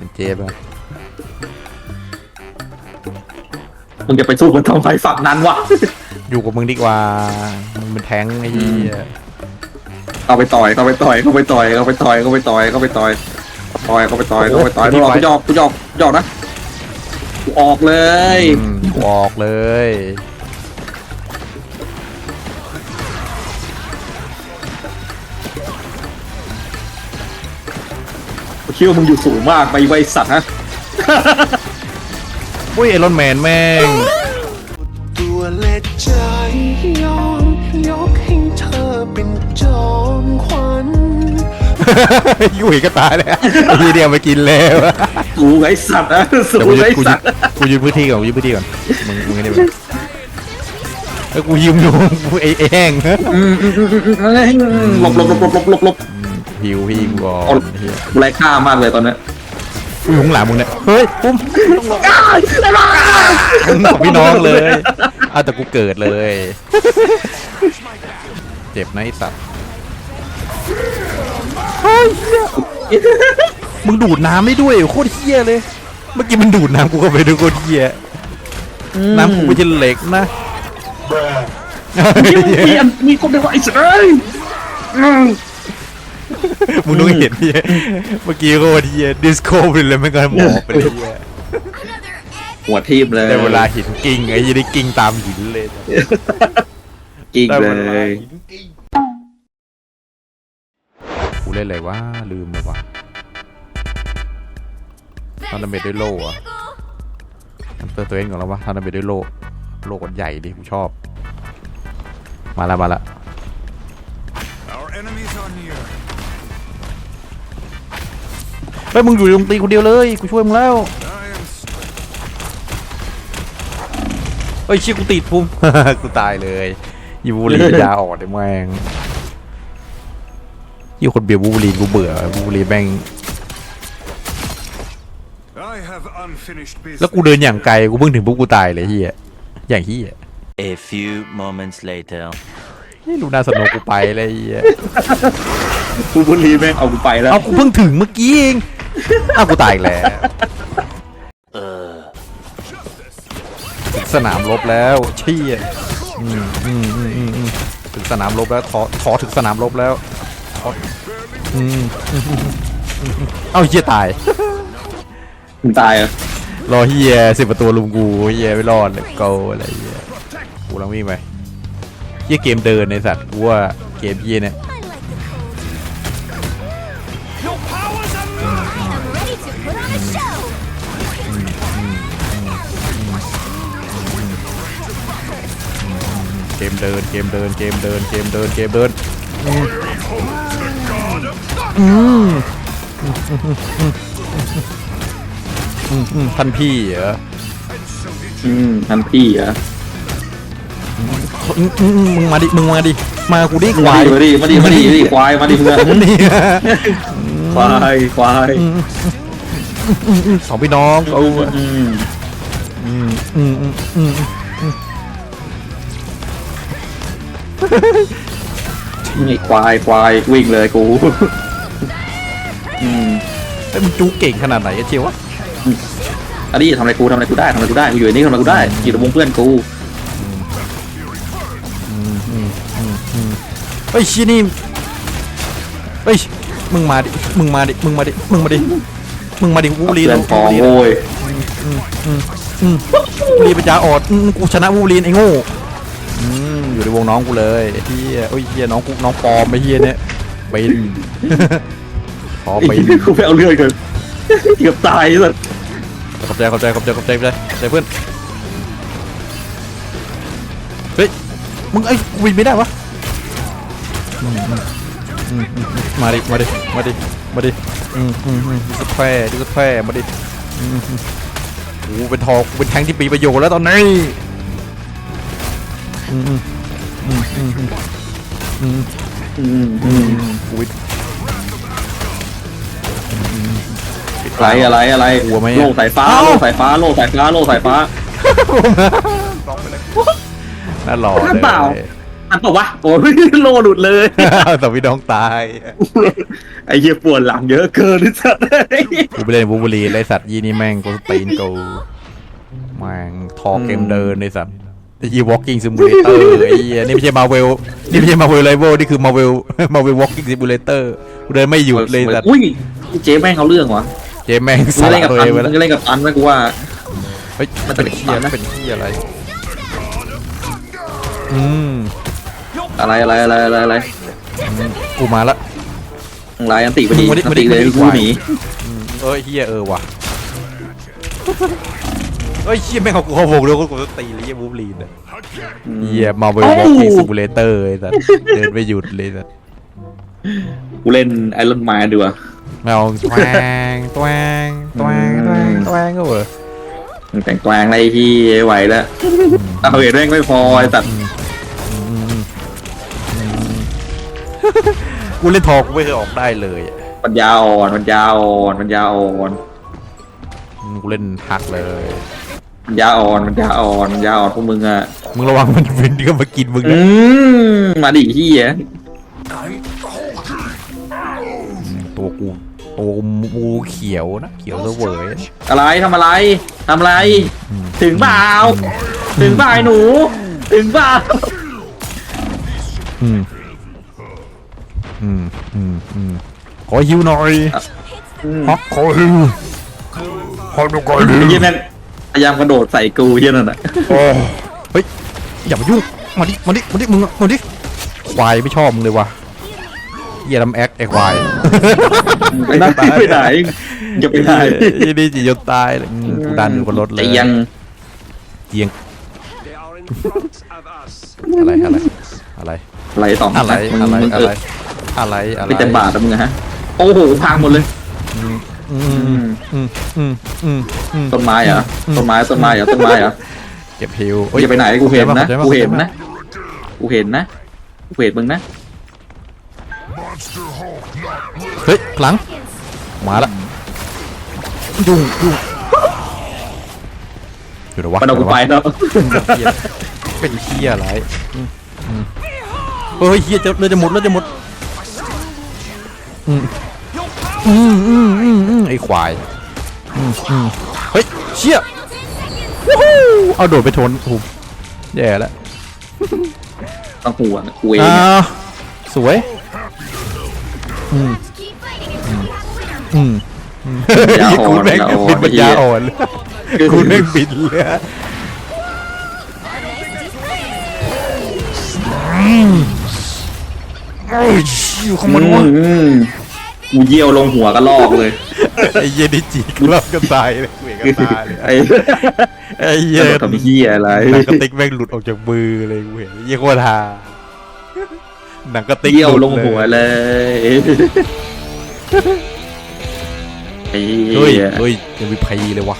เป็นเจฟอะมึงจะไปสู้มันทำไมฝั่งนั้นวะ อยู่กับมึงดีกว่า มึงเป็นแทงค์ไอ้เหี้ยเข้าไปต่อย เข้าไปต่อย เข้าไปต่อย เข้าไปต่อย เข้าไปต่อย เข้าไปต่อย ต่อย เข้าไปต่อย เข้าไปต่อยกูออกกูยอกกูยอกกูยอกนะ กูออกเลยอืมกูออกเลย คิดว่ามึงอยู่สูงมากไปไวสัตว์นะอุ้ยไอรอนแมนแม่ง ตัวและใจยอมยกให้เธอเป็นจอมขวัญยุ่ยก็ตายแล้วไอ้เหี้ยเดียวมากินแล้วสูงไอสัตว์นะสูเดี๋ยวงกูไอยึดกูยึสัดตว์กูยึดพื้นที่ก่อนกูยึดพื้นที่ก่อนมึงมึงไงเนี่ยไอ้ยกูยืมอยู่กูไอ้ไอ้แห้งอืมอืมอืมอืมอืมหลบหลบหลบหลบหลบหลบ หลบหิวพี่กูก่อเอานเฮียกูไร้ค่ามากเลยตอนนี้กูอยู่ข้างหลังมึงเนี่ยเฮ้ยปุ้มอ้าวไอ้บ้าของพี่น้องเลยอ้าวแต่กูเกิดเลย เจ็บนะไอ้สัตว์เฮ้ยเหี้ยมึงดูดน้ำได้ด้วยโคตรเฮี้ยเลย เมื่อกี้มันดูดน้ำกูเข้าไปด้วยโคตรเฮี้ยน้ำกูไม่ใช่เหล็กนะมีอันมีคนเดียวไอ้สัตว์เอ้ยอื มมึงต้องเห็นเฮียเมื่อกี้โคตรเฮียดิสโก้ไปเลยไม่กันหมอกไปเลยเฮียหัวทีมเลยได้เวลาหินกิ้งไอ้ยี่ได้กิ้งตามหินเลยกิ้งได้เลเวลาย หินกิ้งกูเล่นอะไรวะลืมเลยว่ะ ทำดาเมจด้วยโล่อะทำเตอร์ตัวเองก่อนแล้ววะทำดาเมจด้วยโล่โล่กดใหญ่ดิกูชอบ มาละมาละ Our enemies are near. เฮ้ยมึงอยู่ตรงตีคนเดียวเลยกูช่วยมึงแล้ว I am st- เฮ้ยเชี่ยกูติดพุ่มกูตายเลยยูบูลีนยาอ่อนไอ้แม่งยี่คนเบียร์บูบูลีนกูเบื่อบูบูลีนแม่ง I have unfinished business. แล้วกูเดินอย่างไกลกูเพิ่งถึงปุ๊บกูตายเลยเฮียอย่างเฮีย A few moments later. นี่ลูน่าสโนว์กูไปเลยเฮียกูบุรีแม่งเอากูไปแล้วเอากูเพิ่งถึงเมื่อกี้เอง อ้าวกูตายอีกแล้วถึงสนามรบแล้วเชี่ยอืมอืมอืมอืมอืมถึงสนามรบแล้วขอขอถึงสนามรบแล้วขออืมอืมอืมอืมเอาเฮียตาย มึงตายเหรอะรอเฮียสิบประตูลุมกูเฮียไม่รอดเลยโกอะไรเฮียกูลังวิ่งไปเฮียเกมเดินในสัตว์กูว่าเกมเฮียเนี่ย เกมเดินเกมเดินเกมเดินเกมเดินเกมเดินอืมอืมอืมอืมท่านพี่เหรออืมทันพี่เหรออืมอืมมึงมาดิมึงมาดิมากูดิควายมาดิมาดิมาดิมาดิควายมาดิมึงอนควายควายสองพี่น้องเอาอืมอืมอืมอืม นี่ควายควายวิ่งเลยกู อืมไอ้ยมึงจูเก่งขนาดไหนอะเชียววะอันนี้ทำอะไรกูทำอะไรกูได้ทำอะไรกูได้กูอยู่ในนี้ทำอะไรกูได้อยู่ในวงเพื่อนกูเฮ้ยชี้นี่เฮ้ยมึงมาดิมึงมาดิมึงมาดิมึงมาดิมึงมาดิวูลีนเพื่อนพองวูลีนโว้ยวูลีนปัญญาอ่อนอืมกูชนะวูลีนไอ้โง่อืม อยู่ในวงน้องกูเลยไอ้เฮียโอ้ยเฮียน้องกูน้องปลอมไอ้เฮียเนี่ยบินพอไอ้บินเหี้ยกูไปเอาเรื่องกันเกือบตายเลยขอบใจขอบใจขอบใจขอบใจขอบใจขอบใจเพื่อนเฮ้ยมึงไอ้ยกูบินไม่ได้วะอืมอืมอืมอืมมาดิมาดิมาดิมาดิอืมอืมอืมดิสแควร์ดิสแควร์มาดิอืมอืมโอ้โหเป็นทองเป็นแทงที่ปีประโยชน์แล้วตอนนี้อืม อืมอืมอืมอืมอืมอืมอือืมมกูวิปิดอะไรอะไรอะไรกลัวไหมโล่สายฟ้าโล่สายฟ้าโล่สายฟ้าโล่สายฟ้าน่าหล่อหรือเปล่าอันเปล่าวะโอ้ยโลหลุดเลยแต่พี่น้องตายไอ้เหี้ยปวดหลังเยอะเกินที่สัตว์กูไปเล่นบูบูรีไอสัตว์ยี่นี่แม่งกูตีนกูแม่งทอเกมเดินไอสัตว์ ไอ้ยี่ walking simulator ไอ้เหี้ยนี่ไม่ใช่มาเวลนี่ไม่ใช่มาเวลไลเวลนี่คือมาเวลมาเวล walking simulator กูเดินไม่หยุดเลยสัตว์อุ้ยเจ๊แม่งเอาเรื่องวะเจมแม่งมึงสาเล่นระกับตัวตัเอนงไปมึแล้วงเล่นกับตันไหมกูว่า เฮ้ยมันเป็นเป็นเฮียนะเป็นเฮียอะไรอืมอะไรอะไรอะไรอะไรอะไรกูมาละ อะไรอันติไปดีมึงไม่ได้อันติไม่เลได้ยไม่ได้กูกว่าหนีอืมเอ้ยเฮียเออว่ะ เฮ้ยเฮียแม่งเอากูเข้าวงด้วยกูกูต้องตีเลยเฮียบูบูรีนอะเฮียมาเวลวอล์กซิมูเลเตอร์ไอ้สัสเดินไม่หยุดเลยสัสกูเล่นไอรอนแมนดีกว่าไม่เอาแตวงแตวงแตวงแตวงแตวงก็เวอร์มึงแต่งแกลงอะไรที่ไหวแล้วเอาเห็นแม่งไม่พอไอ้ตัดกูเล่นทอกูไม่เคยออกได้เลยอะมันยาวอ่อนมันยาวอ่อนมันยาวอ่อน อืมกูเล่นหักเลย มันยาวอ่อนมันยาวอ่อนมันยาวอ่อนพวกมึงอะมึงระวังมันเป็นที่มากินมึงอืนะมมาดิที่อะตัวกูตัวกูเขียวนะเขียวเสวยอะไรทำอะไรทำอะไร ถึงเปล่าถึงเปล่าไอ้หนู ถึงเปล่าอืมอืมอืมอืมขอฮิวหน่อยฮอกขอฮิวขอดูก่อนไอ้เหี้ยนั่น พยายามกระโดดใส่กูเหี้ยนั่นอะโอ้เฮ้ยอย่ามายุ่งมาดิมาดิมาดิมึงอะมาดิควายไม่ชอบมึงเลยว่ะเหี้ยลำแอคไอ้ควายไปไหนไปไหนอย่าไปไหนยี่นี่จีจนตายเลยอืมกูดันอยู่บนรถเลยแต่ยังเจียง They are in front of us. อะไรอะไรอะไรอะไรต่ออะไรมึงอะไรมึงอะเอไรออะไรอะไรไม่เต็มบาทอะมึงอะฮะโอ้โหพังหมดเลยอืมอื มอืมอืมอืมอืมต้นไม้เหรอต้นไม้ต้นไม้เหรอต้นไม้เหรอเก็บฮิวอย่าไปไหนกูเห็นนะข้าใจปกูเห็นข้าใจปนะกูเห็นนะกูเห็นมึงนะเฮ้ยหลังมาละยุ่งยุ่งอยู่ไหนวะมันเอากูไปแล้วเหี้ยเป็นเฮียอะไรอืมอืมเฮ้ยเฮียจะเลือดจะหมดเลือดจะหมดอืมอืมอืมอืมอืม ไอ้ควายอืมอืมเฮ้ยเชี่ยวู้ฮู้เอาโดดไปชนหุบแย่แล้วต้องหัวนะกูเองอ่าอะสวยอืม Keep fighting until we have a winner. อืมอืมกูแม่งบินปัญญาอ่อนกูแม่งบินเลยโอ้ยอยู่ของอืมันวะมอืม กูเยี่ยวลงหัวก็ลอกเลย ไอ้เหี้ยนี่จีกรอบกันตายเลยเวกันตายเลยไอ้ไอ้เหี้ยทำเหี้ยอะไรหนังกระติกแม่งหลุดออกจากมือเลยกูเห็นเหี้ยโคตรฮาหนังกระติกเยี่ยวดลงหัวเลยไอ้เฮ้ยเหี้ยเฮ้ยยังมีพีเลยวะ